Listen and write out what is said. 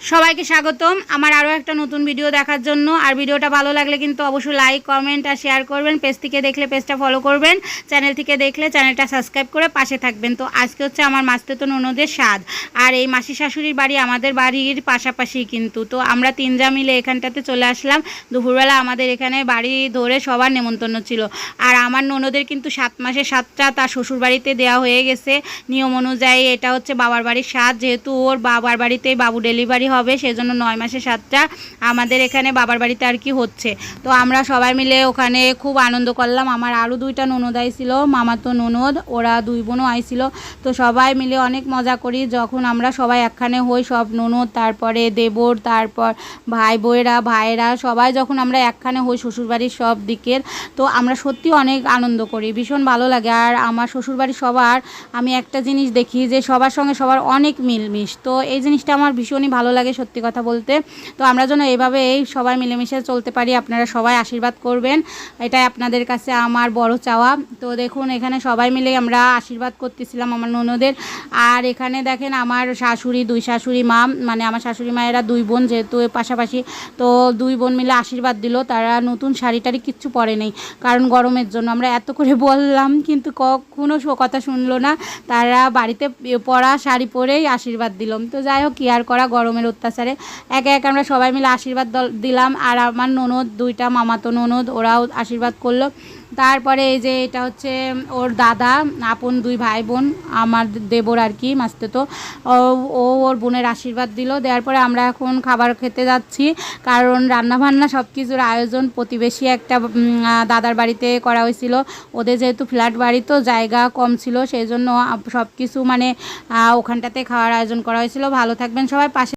সবাইকে স্বাগতম। আমার আরও একটা নতুন ভিডিও দেখার জন্য। আর ভিডিওটা ভালো লাগলে কিন্তু অবশ্যই লাইক কমেন্ট আর শেয়ার করবেন। পেজ থেকে দেখলে পেজটা ফলো করবেন। চ্যানেল থেকে দেখলে চ্যানেলটা সাবস্ক্রাইব করে পাশে থাকবেন। তো আজকে হচ্ছে আমার মাস্তেতো ননদের স্বাদ আর এই মাসি শাশুড়ির বাড়ি আমাদের বাড়ির পাশাপাশি কিন্তু। তো আমরা তিনজা মিলে এখানটাতে চলে আসলাম। দুপুরবেলা আমাদের এখানে বাড়ি ধরে সবার নেমন্তন্ন ছিল। আর আমার ননদের কিন্তু সাত মাসে সাতটা তার শ্বশুর বাড়িতে দেওয়া হয়ে গেছে। নিয়ম অনুযায়ী এটা হচ্ছে বাবার বাড়ির স্বাদ যেহেতু ওর বাবার বাড়িতেই বাবু ডেলিভারি হবে, সেজন্য নয় মাসে সাতটা আমাদের এখানে বাবার বাড়িতে আর কি হচ্ছে। তো আমরা সবাই মিলে ওখানে খুব আনন্দ করলাম। আমার আরও দুইটা ননদ আইছিল মামাতো ননদ, ওরা দুই বোনও আইছিল। তো সবাই মিলে অনেক মজা করি। যখন আমরা সবাই একখানে হই, সব ননদ, তারপরে দেবর, তারপর ভাই বউয়েরা ভাইয়েরা, সবাই যখন আমরা একখানে হই শ্বশুরবাড়ির সব দিকের, তো আমরা সত্যি অনেক আনন্দ করি। ভীষণ ভালো লাগে। আর আমার শ্বশুরবাড়ির সবার, আমি একটা জিনিস দেখি যে সবার সঙ্গে সবার অনেক মিলমিশ। তো এই জিনিসটা আমার ভীষণই ভালো লাগে সত্যি কথা বলতে। তো আমরা যেন এইভাবে এই সবাই মিলেমিশে চলতে পারি, আপনারা সবাই আশীর্বাদ করবেন। এটাই আপনাদের কাছে আমার বড় চাওয়া। তো দেখুন, এখানে সবাই মিলে আমরা আশীর্বাদ করতেছিলাম আমার ননদের। আর এখানে দেখেন আমার শাশুড়ি, দুই শাশুড়ি মা মানে আমার শাশুড়ি মায়েরা দুই বোন যেহেতু পাশাপাশি। তো দুই বোন মিলে আশীর্বাদ দিল, তারা নতুন শাড়ি টাড়ি কিচ্ছু পরে নেই, কারণ গরমের জন্য। আমরা এত করে বললাম, কিন্তু কখনো কথা শুনলো না। তারা বাড়িতে পরা শাড়ি পরেই আশীর্বাদ দিলাম তো যাই হোক, কি আর করা, গরমের অত্যাচারে। একে একে আমরা সবাই মিলে আশীর্বাদ দল- দিলাম। আর আমার ননদ, দুইটা মামাতো ননদ, ওরাও আশীর্বাদ করল। তারপরে এই যে এটা হচ্ছে ওর দাদা, আপন দুই ভাই বোন আমার দেবর আর কি মাসতে তো ও ওর বোনের আশীর্বাদ দিল। দেওয়ার পরে আমরা এখন খাবার খেতে যাচ্ছি। কারণ রান্নাবান্না সব কিছুর আয়োজন প্রতিবেশী একটা দাদার বাড়িতে করা হয়েছিল। ওদের যেহেতু ফ্ল্যাট বাড়ি, তো জায়গা কম ছিল। সেই জন্য সব কিছু মানে ওখানটাতে খাওয়ার আয়োজন করা হয়েছিল। ভালো থাকবেন সবাই, পাশে